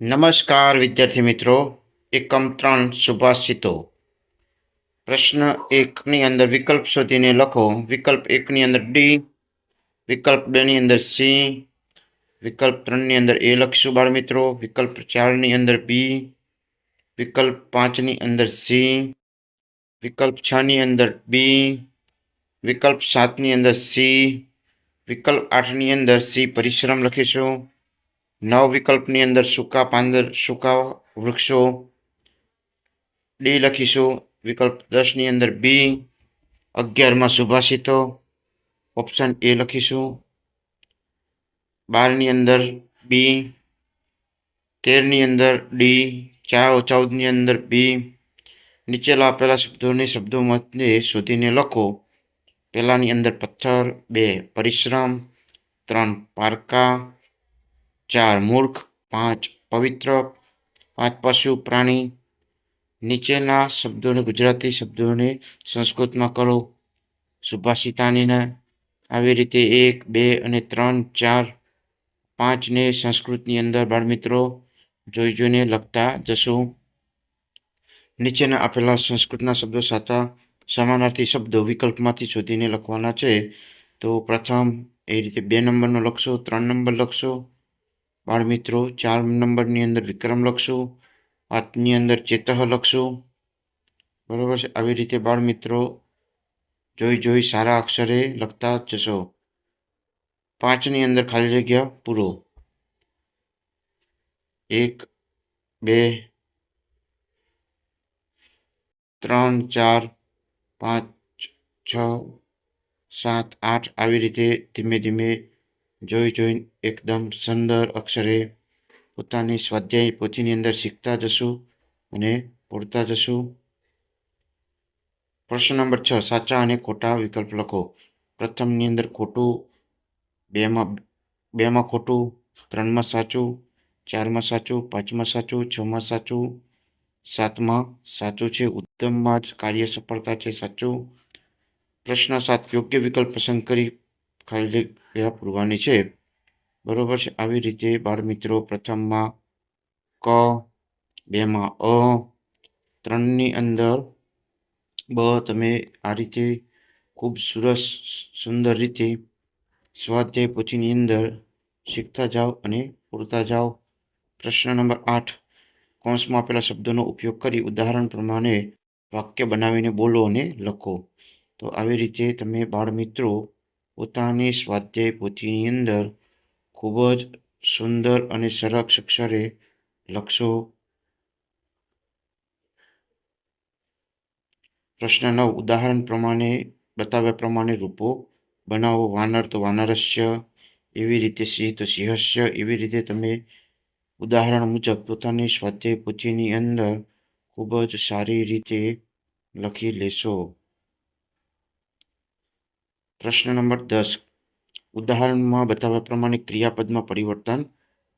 નમસ્કાર, વિદ્યાર્થી મિત્રો. એકમ ત્રણ સુભાષિતો. પ્રશ્ન એકની અંદર વિકલ્પ શોધીને લખો. વિકલ્પ એકની અંદર ડી વિકલ્પ બેની અંદર સી વિકલ્પ ત્રણની અંદર એ લખીશું બાળ મિત્રો વિકલ્પ ચારની અંદર બી વિકલ્પ પાંચની અંદર સી વિકલ્પ છની અંદર બી વિકલ્પ સાતની અંદર સી વિકલ્પ આઠની અંદર સી પરિશ્રમ લખીશું. નવ વિકલ્પની અંદર સૂકા પાંદર, સૂકા વૃક્ષો ડી લખીશું. વિકલ્પ દસની અંદર બી અગિયારમાં સુભાષિતો. ઓપ્શન એ લખીશું. બારની અંદર બી તેરની અંદર ડી ચા ચૌદની અંદર બી નીચેલા આપેલા શબ્દોને મતને શોધીને લખો. પહેલાની અંદર પથ્થર, બે, પરિશ્રમ, ત્રણ, પારકા ચાર મૂર્ખ, પાંચ પવિત્ર, પાંચ પશુ, પ્રાણી. નીચેના શબ્દોને, ગુજરાતી શબ્દોને સંસ્કૃતમાં કરો. સુભાષિતાનીને આવી રીતે એક, બે અને ત્રણ, ચાર, પાંચને સંસ્કૃતની અંદર બાળમિત્રો જોઈ જોઈને લખતા જશું. નીચેના આપેલા સંસ્કૃતના શબ્દો સાથે સમાનાર્થી શબ્દો વિકલ્પમાંથી શોધીને લખવાના છે. તો પ્રથમ, એ રીતે બે નંબરનો લખશો, ત્રણ નંબર લખશો. બાળમિત્રો ચાર નંબરની અંદર વિક્રમ લખશું પાંચની અંદર ચેતહ લખશું. બરોબર છે? આવી રીતે બાળમિત્રો જોઈ જોઈ સારા અક્ષરે લખતા જશો. પાંચની અંદર ખાલી જગ્યા પૂરો. એક, બે, ત્રણ, ચાર, પાંચ, છ, સાત, આઠ, આવી રીતે ધીમે ધીમે જોઈ જોઈ એકદમ સુંદર અક્ષરે પોતાની સ્વાધ્યાય પોથીની અંદર શીખતા જશું અને પૂરતા જશું. પ્રશ્ન નંબર છ, સાચા અને ખોટા વિકલ્પ લખો. પ્રથમની અંદર ખોટું, બેમાં બેમાં ખોટું, ત્રણમાં સાચું, ચારમાં સાચું, પાંચમાં સાચું, છમાં સાચું, સાતમાં સાચું છે, ઉત્તમમાં જ કાર્ય સફળતા છે, સાચું. પ્રશ્ન સાત, યોગ્ય વિકલ્પ પસંદ કરી ખાલી જગ્યા પૂરવાની છે. બરોબર છે. આવી રીતે બાળમિત્રો પ્રથમમાં ક, બેમાં અ, ત્રણની અંદર બ તમે આ રીતે ખૂબ સરસ, સુંદર રીતે સ્વાધ્યાય પોથીની અંદર શીખતા જાઓ અને પૂરતા જાઓ. પ્રશ્ન નંબર આઠ. કૌંસમાં આપેલા શબ્દોનો ઉપયોગ કરી ઉદાહરણ પ્રમાણે વાક્ય બનાવીને બોલો અને લખો. તો આવી રીતે તમે બાળમિત્રો પોતાની સ્વાધ્યાય પોથીની અંદર ખૂબ જ સુંદર અને સરસ અક્ષરે લખશો. પ્રશ્ન નવ. ઉદાહરણ પ્રમાણે, બતાવ્યા પ્રમાણે રૂપો બનાવો. વાનર તો વાનરસ્ય, એવી રીતે સિંહ તો સિંહસ્ય. એવી રીતે તમે ઉદાહરણ મુજબ પોતાની સ્વાધ્યાય પોથીની અંદર ખૂબ જ સારી રીતે લખી લેશો. પ્રશ્ન નંબર દસ. ઉદાહરણમાં બતાવ્યા પ્રમાણે ક્રિયાપદમાં પરિવર્તન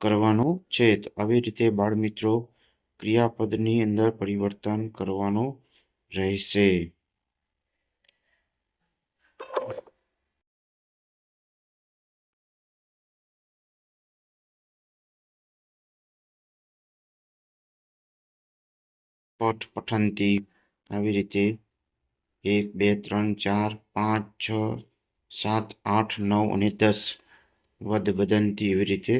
કરવાનું છે. તો આવી રીતે બાળમિત્રો ક્રિયાપદની અંદર પરિવર્તન કરવાનું રહેશે. પઠ પઠનથી આવી રીતે એક, બે, ત્રણ, ચાર, પાંચ, છ સાત, આઠ, નવ અને દસ વદ વદંતી એવી રીતે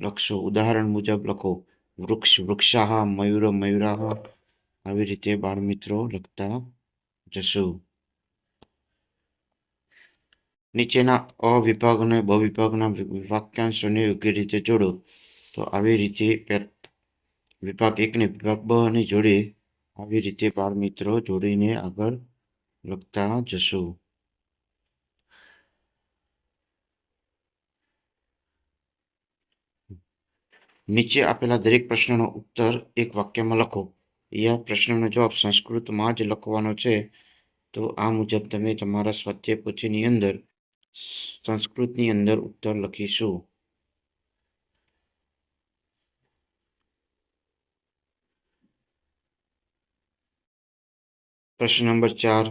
લખશો. ઉદાહરણ મુજબ લખો, વૃક્ષ વૃક્ષાહ મયુર મયુરાહ. આવી રીતે બાળમિત્રો લખતા જશું. નીચેના અવિભાગને વિભાગ અને બ વિભાગના વાક્યાંશોને યોગ્ય રીતે જોડો. તો આવી રીતે વિભાગ એકને વિભાગ બ અને જોડે આવી રીતે બાળમિત્રો જોડીને આગળ લખતા જશું. નીચે આપેલા દરેક પ્રશ્નનો ઉત્તર એક વાક્યમાં લખો. યા પ્રશ્નનો જવાબ સંસ્કૃતમાં જ લખવાનો છે. તો આ મુજબ તમે તમારા સ્વાધ્યાય પોથીની અંદર, સંસ્કૃતની અંદર ઉત્તર લખીશું. પ્રશ્ન નંબર ચાર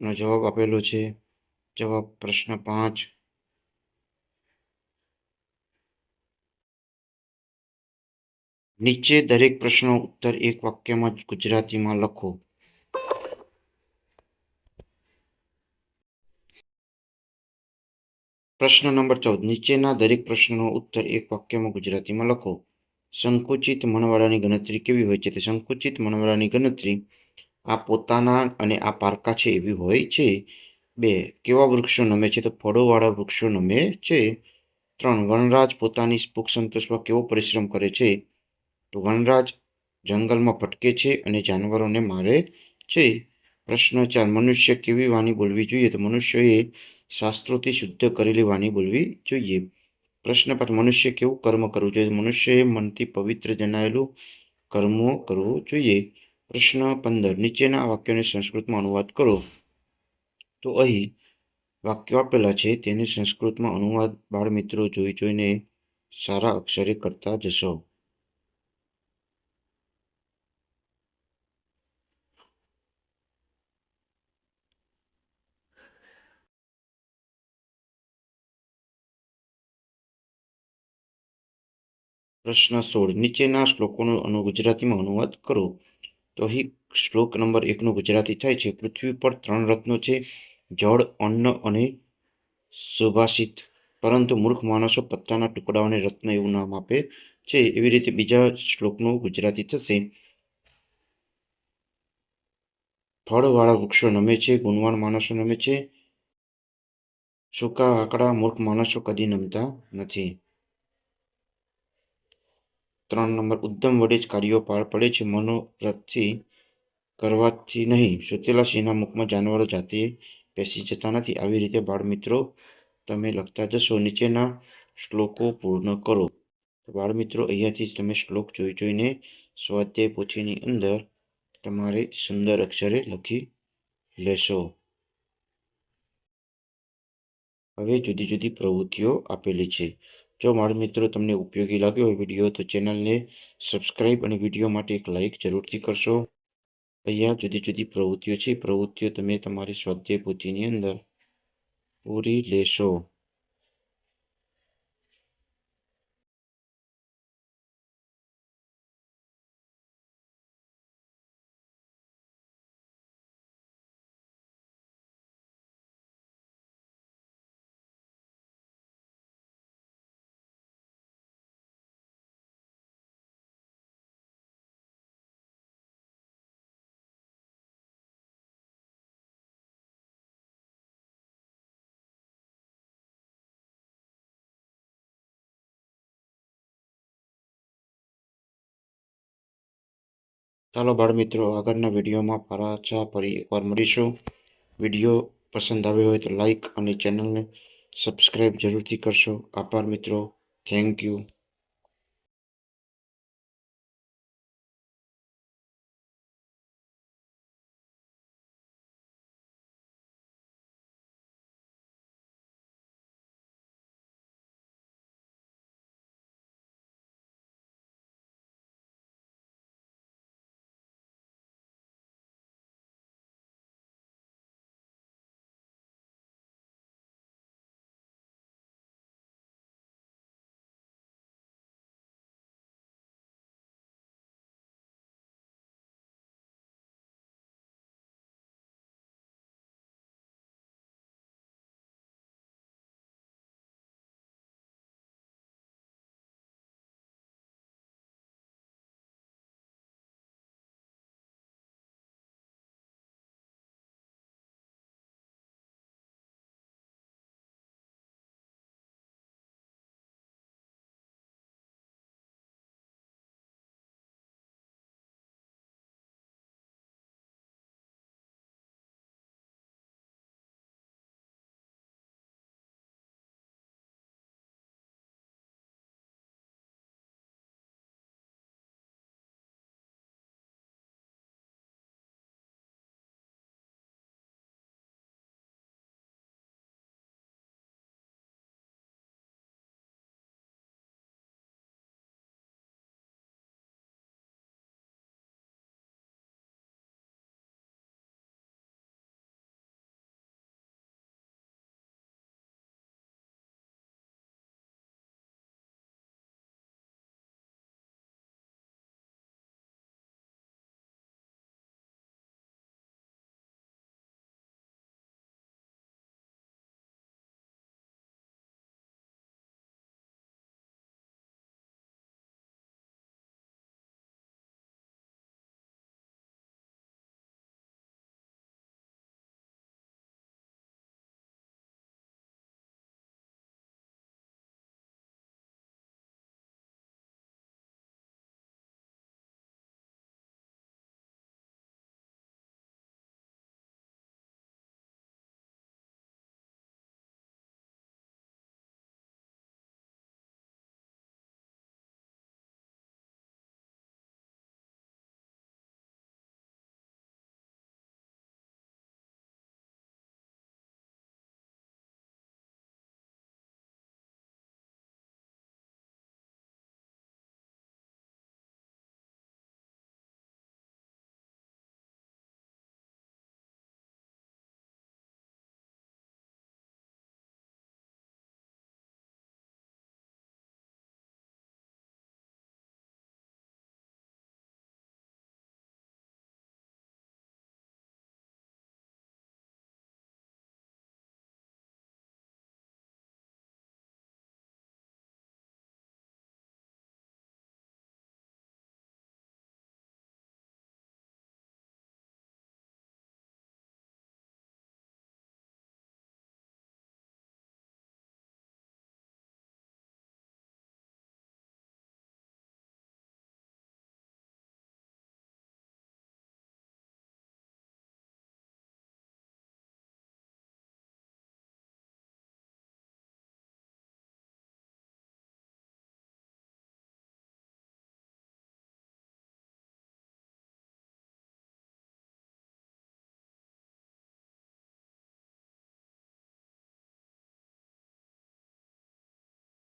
નો જવાબ આપેલો છે. જવાબ પ્રશ્ન પાંચ નીચે દરેક પ્રશ્નનો ઉત્તર એક વાક્યમાં ગુજરાતીમાં લખો. પ્રશ્ન નંબર ચૌદ. નીચેના દરેક પ્રશ્નનો ઉત્તર એક વાક્યમાં ગુજરાતીમાં લખો. સંકુચિત મણવાળાની ગણતરી કેવી હોય છે? તે સંકુચિત મણવાળાની ગણતરી આ પોતાના અને આ પારકા છે એવી હોય છે. બે. કેવા વૃક્ષો નમે છે? તો ફળોવાળા વૃક્ષો નમે છે. ત્રણ. વનરાજ પોતાની ભૂખ સંતોષવા કેવો પરિશ્રમ કરે છે? તો વનરાજ જંગલમાં ભટકે છે અને જાનવરોને મારે છે. પ્રશ્ન ચાર, મનુષ્ય કેવી વાણી બોલવી જોઈએ? તો મનુષ્યએ શાસ્ત્રોથી શુદ્ધ કરેલી વાણી બોલવી જોઈએ. પ્રશ્ન પાંચ મનુષ્ય કેવું કર્મ કરવું જોઈએ? મનુષ્યએ મનથી પવિત્ર જણાયેલું કર્મો કરવું જોઈએ. પ્રશ્ન પંદર, નીચેના વાક્યોને સંસ્કૃતમાં અનુવાદ કરો. તો અહીં વાક્યો આપેલા છે, તેને સંસ્કૃતમાં અનુવાદ બાળ મિત્રો જોઈ જોઈને સારા અક્ષરે કરતા જશો. પ્રશ્ન સોળ. નીચેના શ્લોકોનો અનુ ગુજરાતીમાં અનુવાદ કરો. તો અહીં શ્લોક નંબર એકનું ગુજરાતી થાય છે. પૃથ્વી પર ત્રણ રત્નો છે. જળ, અન્ન અને સુભાષિત. પરંતુ મૂર્ખ માણસો પત્તાના ટુકડાઓને રત્ન એવું નામ આપે છે. એવી રીતે બીજા શ્લોકનું ગુજરાતી થશે. ફળવાળા વૃક્ષો નમે છે. ગુણવાન માણસો નમે છે. સૂકા આંકડા મૂર્ખ માણસો કદી નમતા નથી. ત્રણ નંબર ઉદ્દમ વડે જ કાર્યો પાર પડે છે. મનોરથથી કરવાથી નહીં, સુતેલા સિંહના મુખમાં જાનવરો જાતે બેસી જતા નથી. આવી રીતે બાળમિત્રો તમે લખતા જશો. નીચેના શ્લોકો પૂર્ણ કરો. બાળમિત્રો, અહીંયાથી જ તમે શ્લોક જોઈ જોઈને સ્વાધ્યાય પોથીની અંદર તમારે સુંદર અક્ષરે લખી લેશો. હવે જુદી જુદી પ્રવૃત્તિઓ આપેલી છે. જો મારા મિત્રો તમને ઉપયોગી લાગ્યો હોય વીડિયો તો ચેનલને સબસ્ક્રાઈબ અને વીડિયો માટે એક લાઇક જરૂરથી કરશો. અહીંયા જુદી જુદી પ્રવૃત્તિઓ છે. પ્રવૃત્તિઓ તમે તમારી સ્વાધ્યાય પોથીની અંદર પૂરી લેશો. ચાલો બાળ મિત્રો, આગળના વિડીયોમાં પાછા ફરી એકવાર મળીશું. વીડિયો પસંદ આવ્યો હોય તો લાઈક અને ચેનલને સબસ્ક્રાઈબ જરૂરથી કરશો. આભાર મિત્રો. Thank you.